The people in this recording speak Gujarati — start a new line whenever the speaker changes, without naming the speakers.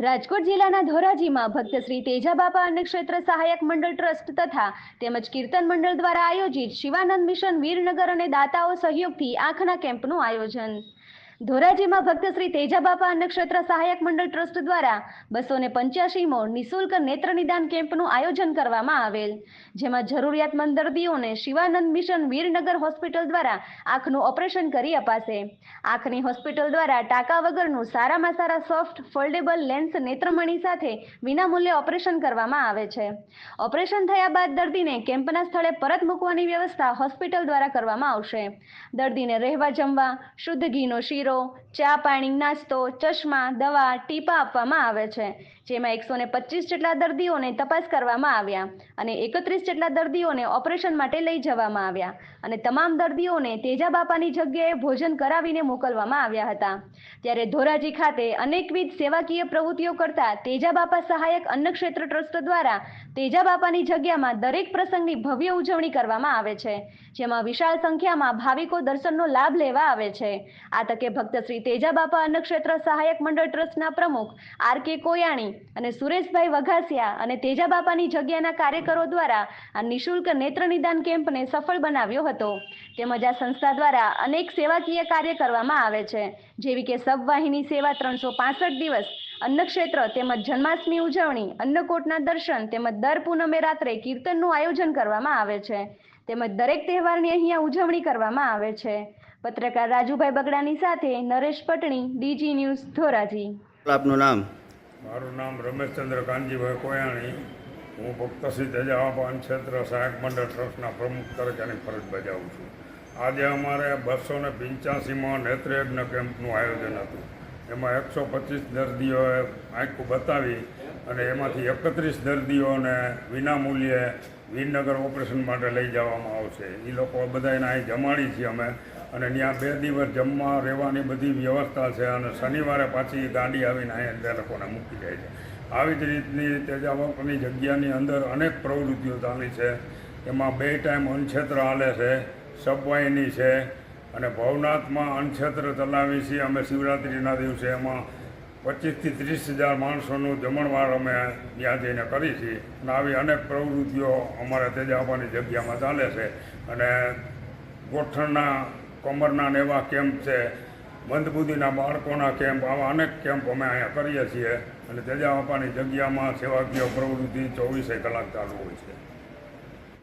રાજકોટ જિલ્લાના ધોરાજીમાં ભક્ત શ્રી તેજાબાપા અન્નક્ષેત્ર સહાયક મંડળ ટ્રસ્ટ તથા તેમજ કીર્તન મંડળ દ્વારા આયોજિત શિવાનંદ મિશન વીરનગર અને દાતાઓ સહયોગથી આંખના કેમ્પનું આયોજન. ધોરાજીમાં ભક્ત શ્રી તેજાબાપા અન્નક્ષેત્ર સહાયક મંડળ ટ્રસ્ટ દ્વારા બસો ને પંચ્યાસીમો નિઃશુલ્ક નેત્ર નિદાન કેમ્પનું આયોજન કરવામાં આવેલ, જેમાં જરૂરિયાતમંદ દર્દીઓને શિવાનંદ મિશન વીરનગર હોસ્પિટલ દ્વારા આંખનું ઓપરેશન કરી અપાશે. આંખની હોસ્પિટલ દ્વારા ટાંકા વગરનું સારામાં સારા સોફ્ટ, ફોલ્ડેબલ લેન્સ નેત્રમણી સાથે વિનામૂલ્યે ઓપરેશન કરવામાં આવે છે. ઓપરેશન થયા બાદ દર્દીને કેમ્પના સ્થળે પરત મૂકવાની વ્યવસ્થા હોસ્પિટલ દ્વારા કરવામાં આવશે. દર્દીને રહેવા જમવા, શુદ્ધ ઘીનો શીરો middle ચા પાણી, નાસ્તો, ચશ્મા, દવા, ટીપા આપવામાં આવે છે, જેમાં એકસો ને પચીસ જેટલા દર્દીઓને તપાસ કરવામાં આવ્યા અને એકત્રીસ જેટલા દર્દીઓને ઓપરેશન માટે લઈ જવામાં આવ્યા અને તમામ દર્દીઓને તેજા બાપાની જગ્યાએ ભોજન કરાવીને મોકલવામાં આવ્યા હતા. ત્યારે ધોરાજી ખાતે અનેકવિધ સેવાકીય પ્રવૃત્તિઓ કરતા તેજા બાપા સહાયક અન્નક્ષેત્ર ટ્રસ્ટ દ્વારા તેજા બાપાની જગ્યામાં દરેક પ્રસંગની ભવ્ય ઉજવણી કરવામાં આવે છે, જેમાં વિશાળ સંખ્યામાં ભાવિકો દર્શનનો લાભ લેવા આવે છે. આ તકે ભક્ત શ્રી તેજા બાપા અન્નક્ષેત્ર સહાયક મંડળ ટ્રસ્ટના પ્રમુખ આર કે કોયાણી અને સુરેશભાઈ વઘાસિયા અને તેજા બાપાની જગ્યાના કાર્યકરો દ્વારા આ નિઃશુલ્ક નેત્ર નિદાન કેમ્પને સફળ બનાવ્યો હતો. તેમજ આ સંસ્થા દ્વારા અનેક સેવાકીય કાર્ય કરવામાં આવે છે. જેવી કે સબવાહિની સેવા ત્રણસો દિવસ, અન્નક્ષેત્ર તેમજ જન્માષ્ટમી ઉજવણી, અન્નકોટના દર્શન તેમજ દર પૂનમે રાત્રે કીર્તનનું આયોજન કરવામાં આવે છે. તેમજ દરેક તહેવારની અહીંયા ઉજવણી કરવામાં આવે છે. પત્રકાર રાજુભાઈ બગડાની સાથે નરેશ પટણી ડીજી ન્યૂઝ ધોરાજી.
આપનું નામ?
મારું નામ રમેશચંદ્ર કાનજીભાઈ કોયાણી. હું ભક્ત સિદ્ધ તેજાવાપાન ક્ષેત્ર સહાયક મંડળ ટ્રસ્ટના પ્રમુખ તરીકેની ફરજ બજાવું છું. આજે અમારે બસો ને પંચ્યાસીમાં નેત્રયજ્ઞ કેમ્પનું આયોજન હતું. એમાં એકસો પચીસ દર્દીઓએ આંખું બતાવી અને એમાંથી એકત્રીસ દર્દીઓને વિનામૂલ્યે વિનનગર ઓપરેશન માટે લઈ જવામાં આવશે. એ લોકો બધાને અહીં જમાડી છીએ અમે. અને ત્યાં બે દિવસ જમવા રહેવાની બધી વ્યવસ્થા છે અને શનિવારે પાછી ગાડી આવીને અહીં તે લોકોને મૂકી જાય છે. આવી જ રીતની તેજાવકની જગ્યાની અંદર અનેક પ્રવૃત્તિઓ ચાલી છે. એમાં બે ટાઈમ અનક્ષેત્ર હાલે છે, સબવાહિની છે અને ભવનાથમાં અનક્ષેત્ર ચલાવી છીએ અમે શિવરાત્રિના દિવસે. એમાં પચીસથી ત્રીસ હજાર માણસોનું જમણવાર અમે ત્યાં જઈને કરી છીએ અને આવી અનેક પ્રવૃત્તિઓ અમારે તેજાબાની જગ્યામાં ચાલે છે. અને ગોઠણના, કમરના ને એવા કેમ્પ છે. મંદબુદ્ધિના બાળકોના કેમ્પ, આવા અનેક કેમ્પ અમે અહીંયા કરીએ છીએ. અને તેજાબાની જગ્યામાં સેવાકીય પ્રવૃત્તિ ચોવીસે કલાક ચાલુ હોય છે.